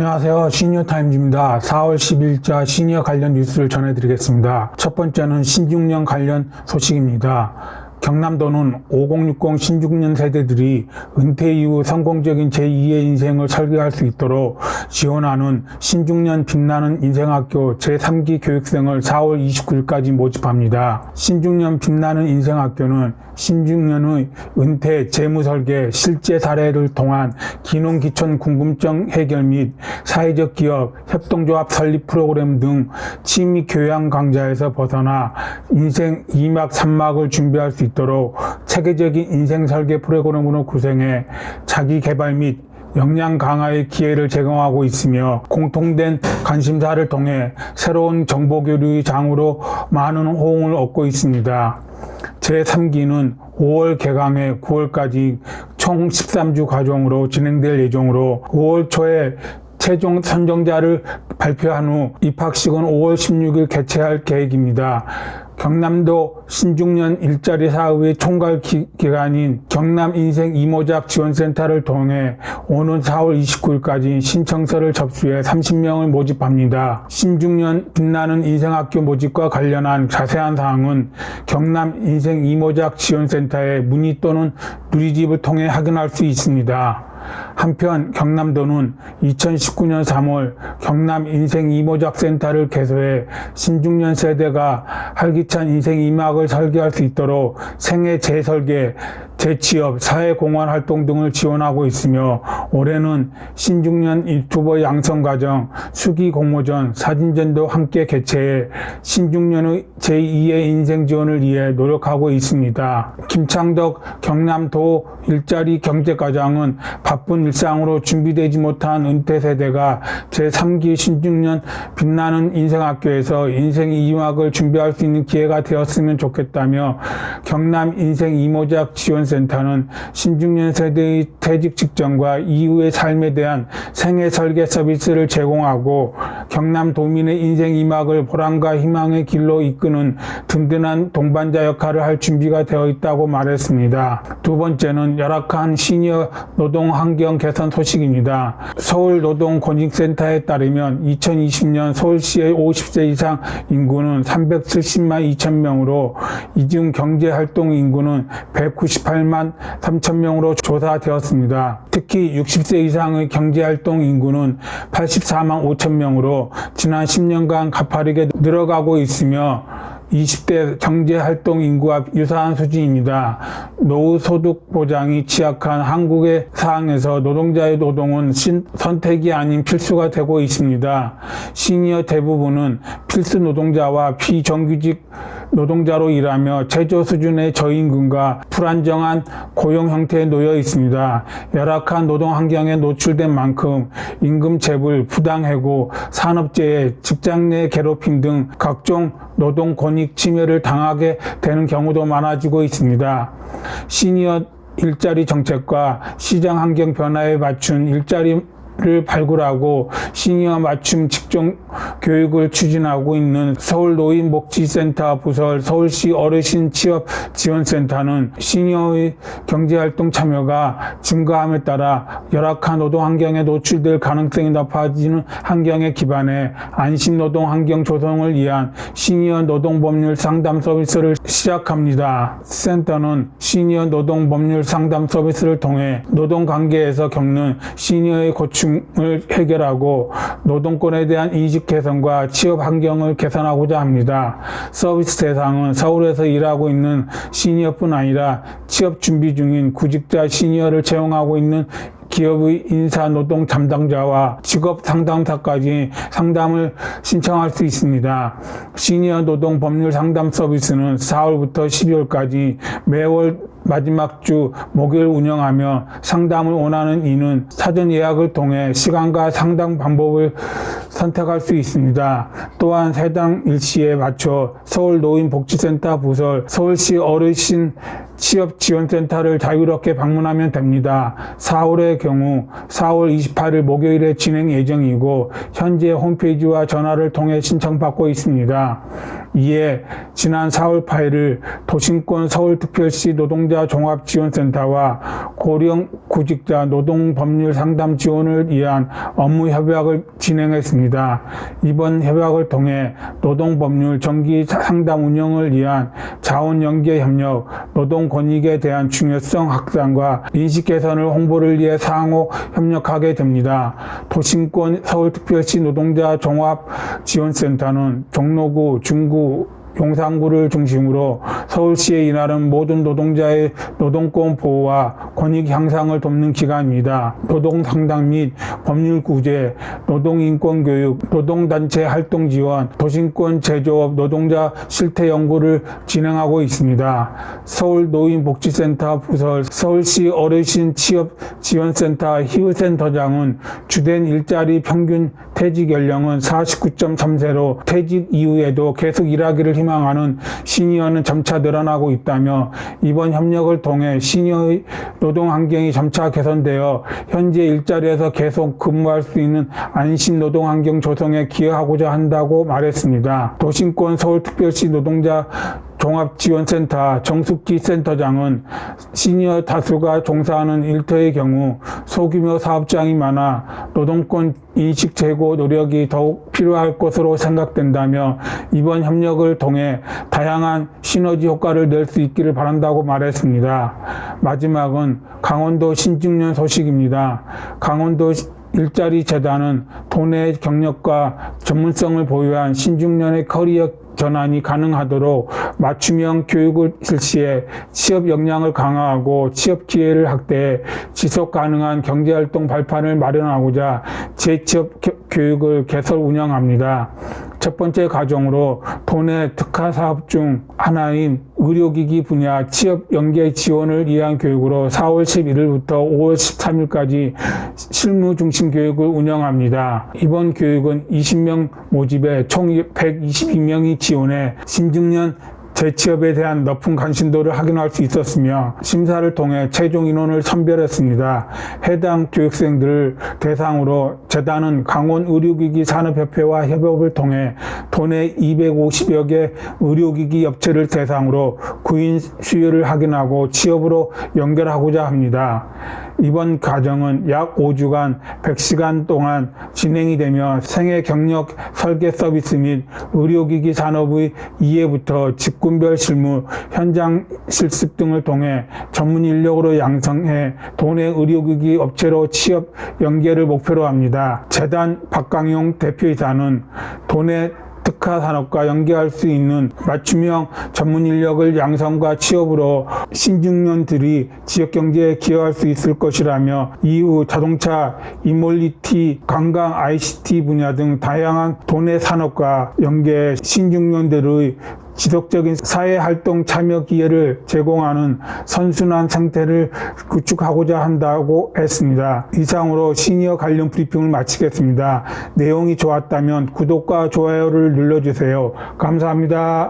안녕하세요. 시니어타임즈입니다. 4월 10일자 시니어 관련 뉴스를 전해드리겠습니다. 첫 번째는 신중년 관련 소식입니다. 경남도는 5060 신중년 세대들이 은퇴 이후 성공적인 제2의 인생을 설계할 수 있도록 지원하는 신중년 빛나는 인생학교 제3기 교육생을 4월 29일까지 모집합니다. 신중년 빛나는 인생학교는 신중년의 은퇴, 재무 설계, 실제 사례를 통한 기농 기촌 궁금증 해결 및 사회적 기업, 협동조합 설립 프로그램 등 취미 교양 강좌에서 벗어나 인생 2막, 3막을 준비할 수 있도록 체계적인 인생 설계 프로그램으로 구성해 자기 개발 및 역량 강화의 기회를 제공하고 있으며 공통된 관심사를 통해 새로운 정보 교류의 장으로 많은 호응을 얻고 있습니다. 제3기는 5월 개강해 9월까지 총 13주 과정으로 진행될 예정으로 5월 초에 최종 선정자를 발표한 후 입학식은 5월 16일 개최할 계획입니다. 경남도 신중년 일자리 사업의 총괄 기, 기관인 경남 인생 이모작 지원센터를 통해 오는 4월 29일까지 신청서를 접수해 30명을 모집합니다. 신중년 빛나는 인생학교 모집과 관련한 자세한 사항은 경남 인생 이모작 지원센터에 문의 또는 누리집을 통해 확인할 수 있습니다. 한편 경남도는 2019년 3월 경남 인생 이모작 센터를 개소해 신중년 세대가 활기찬 인생 이막을 설계할 수 있도록 생애 재설계, 재취업, 사회공헌 활동 등을 지원하고 있으며 올해는 신중년 유튜버 양성과정, 수기 공모전, 사진전도 함께 개최해 신중년의 제2의 인생 지원을 위해 노력하고 있습니다. 김창덕 경남도 일자리 경제과장은 바쁜 일상으로 준비되지 못한 은퇴 세대가 제3기 신중년 빛나는 인생학교에서 인생 이막을 준비할 수 있는 기회가 되었으면 좋겠다며 경남 인생 이모작 지원센터는 신중년 세대의 퇴직 직전과 이후의 삶에 대한 생애 설계 서비스를 제공하고 경남 도민의 인생 이막을 보람과 희망의 길로 이끄는 든든한 동반자 역할을 할 준비가 되어 있다고 말했습니다. 두 번째는 열악한 시니어 노동 환경 개선 소식입니다. 서울 노동 권익센터에 따르면 2020년 서울시의 50세 이상 인구는 370만 2천 명으로 이중 경제 활동 인구는 198만 3천 명으로 조사되었습니다. 특히 60세 이상의 경제 활동 인구는 84만 5천 명으로 지난 10년간 가파르게 늘어가고 있으며 20대 경제활동 인구와 유사한 수준입니다. 노후 소득 보장이 취약한 한국의 사항에서 노동자의 노동은 신, 선택이 아닌 필수가 되고 있습니다. 시니어 대부분은 필수 노동자와 비정규직 노동자로 일하며 최저 수준의 저임금과 불안정한 고용 형태에 놓여 있습니다. 열악한 노동 환경에 노출된 만큼 임금 체불, 부당해고, 산업재해, 직장 내 괴롭힘 등 각종 노동 권익 침해를 당하게 되는 경우도 많아지고 있습니다. 시니어 일자리 정책과 시장 환경 변화에 맞춘 일자리 를 발굴하고 시니어 맞춤 직종 교육을 추진하고 있는 서울 노인 복지센터 부설 서울시 어르신 취업 지원센터는 시니어의 경제활동 참여가 증가함에 따라 열악한 노동 환경에 노출될 가능성이 높아지는 환경에 기반해 안심 노동 환경 조성을 위한 시니어 노동 법률 상담 서비스를 시작합니다. 센터는 시니어 노동 법률 상담 서비스를 통해 노동 관계에서 겪는 시니어의 고충 을 해결하고 노동권에 대한 이직 개선과 취업 환경을 개선하고자 합니다. 서비스 대상은 서울에서 일하고 있는 시니어뿐 아니라 취업 준비 중인 구직자 시니어를 채용하고 있는 기업의 인사 노동 담당자와 직업 상담사까지 상담을 신청할 수 있습니다. 시니어 노동 법률 상담 서비스는 4월부터 12월까지 매월 마지막 주 목요일 운영하며 상담을 원하는 이는 사전 예약을 통해 시간과 상담 방법을 선택할 수 있습니다. 또한 해당 일시에 맞춰 서울 노인복지센터 부설 서울시 어르신 취업지원센터를 자유롭게 방문하면 됩니다. 4월의 경우 4월 28일 목요일에 진행 예정이고 현재 홈페이지와 전화를 통해 신청받고 있습니다. 이에 지난 4월 8일 도심권 서울특별시 노동자 종합지원센터와 고령 구직자 노동법률 상담 지원을 위한 업무 협약을 진행했습니다. 이번 협약을 통해 노동법률 정기 상담 운영을 위한 자원 연계 협력, 노동 권익에 대한 중요성 확산과 인식 개선을 홍보를 위해 상호 협력하게 됩니다. 도심권 서울특별시 노동자 종합지원센터는 종로구, 중구, 용산구를 중심으로 서울시에 일하는 모든 노동자의 노동권 보호와 권익 향상을 돕는 기관입니다. 노동 상담 및 법률 구제, 노동 인권 교육, 노동 단체 활동 지원, 도심권 제조업 노동자 실태 연구를 진행하고 있습니다. 서울 노인복지센터 부설, 서울시 어르신 취업 지원센터 희우센터장은 주된 일자리 평균 퇴직 연령은 49.3세로 퇴직 이후에도 계속 일하기를 희망 하는 시니어는 점차 늘어나고 있다며 이번 협력을 통해 시니어의 노동 환경이 점차 개선되어 현재 일자리에서 계속 근무할 수 있는 안심 노동 환경 조성에 기여하고자 한다고 말했습니다. 도심권 서울특별시 노동자 종합지원센터 정숙기 센터장은 시니어 다수가 종사하는 일터의 경우 소규모 사업장이 많아 노동권 인식 제고 노력이 더욱 필요할 것으로 생각된다며 이번 협력을 통해 다양한 시너지 효과를 낼 수 있기를 바란다고 말했습니다. 마지막은 강원도 신중년 소식입니다. 강원도 일자리 재단은 돈의 경력과 전문성을 보유한 신중년의 커리어 전환이 가능하도록 맞춤형 교육을 실시해 취업 역량을 강화하고 취업 기회를 확대해 지속 가능한 경제활동 발판을 마련하고자 재취업 교- 교육을 개설 운영합니다. 첫 번째 과정으로 도내 특화 사업 중 하나인 의료기기 분야 취업 연계 지원을 위한 교육으로 4월 11일부터 5월 13일까지 실무 중심 교육을 운영합니다. 이번 교육은 20명 모집에 총 122명이 지원해 신중년 재취업에 대한 높은 관심도를 확인할 수 있었으며 심사를 통해 최종 인원을 선별했습니다. 해당 교육생들을 대상으로 재단은 강원 의료기기 산업협회와 협업을 통해 도내 250여 개 의료기기 업체를 대상으로 구인 수요를 확인하고 취업으로 연결하고자 합니다. 이번 과정은 약 5주간 100시간 동안 진행이 되며 생애 경력 설계 서비스 및 의료기기 산업의 이해부터 직군별 실무, 현장 실습 등을 통해 전문 인력으로 양성해 도내 의료기기 업체로 취업 연계를 목표로 합니다. 재단 박강용 대표이사는 도내 특화 산업과 연계할 수 있는 맞춤형 전문 인력을 양성과 취업으로 신중년들이 지역 경제에 기여할 수 있을 것이라며 이후 자동차, 이몰리티, 관광, ICT 분야 등 다양한 도내 산업과 연계 신중년들의 지속적인 사회 활동 참여 기회를 제공하는 선순환 상태를 구축하고자 한다고 했습니다. 이상으로 시니어 관련 브리핑을 마치겠습니다. 내용이 좋았다면 구독과 좋아요를 눌러주세요. 감사합니다.